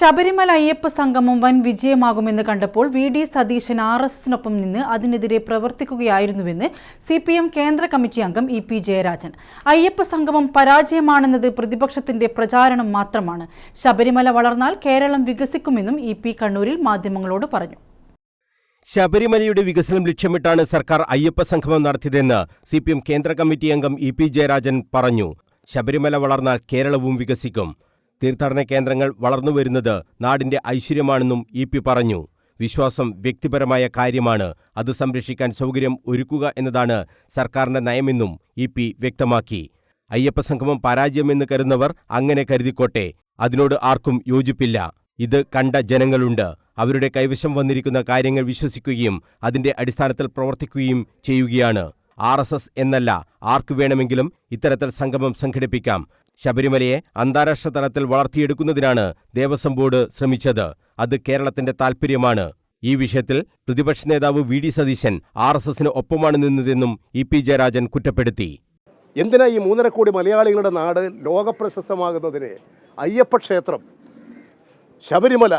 ശബരിമല അയ്യപ്പ സംഗമം വൻ വിജയമാകുമെന്ന് കണ്ടപ്പോൾ V D Satheesan R S എസിനൊപ്പം നിന്ന് അതിനെതിരെ പ്രവർത്തിക്കുകയായിരുന്നുവെന്ന് സി പി എം കേന്ദ്ര കമ്മിറ്റി അംഗം ഇ പി ജയരാജൻ. അയ്യപ്പ സംഗമം പരാജയമാണെന്നത് പ്രതിപക്ഷത്തിന്റെ പ്രചാരണം മാത്രമാണ്. ശബരിമല വളർന്നാൽ കേരളം വികസിക്കുമെന്നും ഇ പി കണ്ണൂരിൽ മാധ്യമങ്ങളോട് പറഞ്ഞു. ശബരിമലയുടെ വികസനം ലക്ഷ്യമിട്ടാണ് സർക്കാർ അയ്യപ്പ സംഗമം നടത്തിയതെന്ന് സി പി എം കേന്ദ്ര കമ്മിറ്റി അംഗം ഇ പി ജയരാജൻ പറഞ്ഞു. ശബരിമല വളർന്നാൽ കേരളവും വികസിക്കും. തീർത്ഥാടന കേന്ദ്രങ്ങൾ വളർന്നുവരുന്നത് നാടിന്റെ ഐശ്വര്യമാണെന്നും ഇ പി പറഞ്ഞു. വിശ്വാസം വ്യക്തിപരമായ കാര്യമാണ്. അത് സംരക്ഷിക്കാൻ സൗകര്യം ഒരുക്കുക എന്നതാണ് സർക്കാരിന്റെ നയമെന്നും ഇ പി വ്യക്തമാക്കി. അയ്യപ്പസംഗമം പരാജയമെന്ന് കരുതുന്നവർ അങ്ങനെ കരുതിക്കോട്ടെ. അതിനോട് ആർക്കും യോജിപ്പില്ല. ഇത് കണ്ട ജനങ്ങളുണ്ട്. അവരുടെ കൈവശം വന്നിരിക്കുന്ന കാര്യങ്ങൾ വിശ്വസിക്കുകയും അതിന്റെ അടിസ്ഥാനത്തിൽ പ്രവർത്തിക്കുകയും ചെയ്യുകയാണ്. ആർ എന്നല്ല ആർക്കു വേണമെങ്കിലും ഇത്തരത്തിൽ സംഗമം സംഘടിപ്പിക്കാം. ശബരിമലയെ അന്താരാഷ്ട്ര തലത്തിൽ വളർത്തിയെടുക്കുന്നതിനാണ് ദേവസ്വം ബോർഡ് ശ്രമിച്ചത്. അത് കേരളത്തിന്റെ താൽപ്പര്യമാണ് ഈ വിഷയത്തിൽ പ്രതിപക്ഷ നേതാവ് V D Satheesan R S എസിന് ഒപ്പമാണ് നിന്നതെന്നും ഇ പി ജയരാജൻ കുറ്റപ്പെടുത്തി. എന്തിനാ ഈ മൂന്നര കോടി മലയാളികളുടെ നാട് ലോകപ്രശസ്തമാകുന്നതിന് അയ്യപ്പ ക്ഷേത്രം? ശബരിമല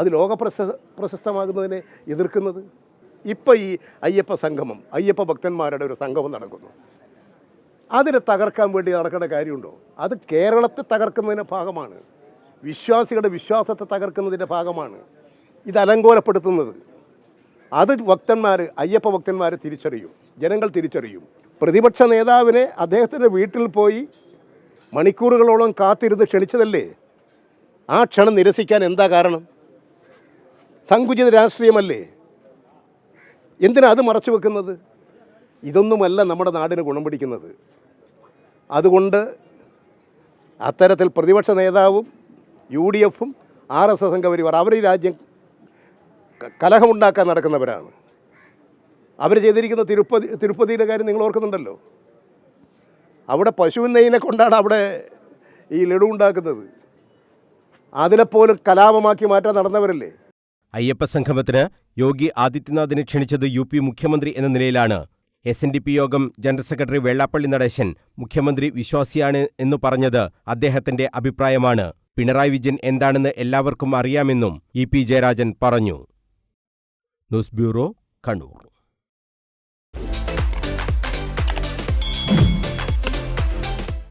അത് ലോകപ്രശ പ്രശസ്തമാകുന്നതിനെ എതിർക്കുന്നത്? ഇപ്പോൾ ഈ അയ്യപ്പ സംഗമം അയ്യപ്പ ഭക്തന്മാരുടെ ഒരു സംഗമം നടക്കുന്നു. അതിനെ തകർക്കാൻ വേണ്ടി നടക്കേണ്ട കാര്യമുണ്ടോ? അത് കേരളത്തെ തകർക്കുന്നതിന്റെ ഭാഗമാണ്. വിശ്വാസികളുടെ വിശ്വാസത്തെ തകർക്കുന്നതിന്റെ ഭാഗമാണ്. ഇത് അലങ്കോലപ്പെടുത്തുന്നത്. അത് ഭക്തന്മാർ അയ്യപ്പ ഭക്തന്മാർ തിരിച്ചറിയും. ജനങ്ങൾ തിരിച്ചറിയും. പ്രതിപക്ഷ നേതാവിനെ അദ്ദേഹത്തിന്റെ വീട്ടിൽ പോയി മണിക്കൂറുകളോളം കാത്തിരുന്ന് ക്ഷണിച്ചതല്ലേ? ആ ക്ഷണം നിരസിക്കാൻ എന്താ കാരണം? സങ്കുചിത രാഷ്ട്രീയമല്ലേ? എന്തിനാ അത് മറച്ചു വെക്കുന്നത്? ഇതൊന്നുമല്ല നമ്മുടെ നാടിന് ഗുണം പിടിക്കുന്നത്. അതുകൊണ്ട് അത്തരത്തിൽ പ്രതിപക്ഷ നേതാവും യു ഡി എഫും ആർ എസ് എസ് സംഘപരിവാർ അവർ ഈ രാജ്യം കലഹമുണ്ടാക്കാൻ നടക്കുന്നവരാണ്. അവർ ചെയ്തിരിക്കുന്ന തിരുപ്പതി തിരുപ്പതിയുടെ കാര്യം നിങ്ങൾ ഓർക്കുന്നുണ്ടല്ലോ. അവിടെ പശുവിൻ നെയ്യിനെ കൊണ്ടാണ് അവിടെ ഈ ലഡു ഉണ്ടാക്കുന്നത്. അതിനെപ്പോലും കലാപമാക്കി മാറ്റാൻ നടന്നവരല്ലേ? അയ്യപ്പ സംഗമത്തിന് യോഗി ആദിത്യനാഥിനെ ക്ഷണിച്ചത് യു പി മുഖ്യമന്ത്രി എന്ന നിലയിലാണ് S N D P Yogam general secretary Vellappally Natesan മുഖ്യമന്ത്രി വിശ്വാസിയാണ് എന്നു പറഞ്ഞത് അദ്ദേഹത്തിന്റെ അഭിപ്രായമാണ്. പിണറായി വിജയൻ എന്താണെന്ന് എല്ലാവർക്കും അറിയാമെന്നും ഇ പി ജയരാജൻ പറഞ്ഞു. News bureau Kannur.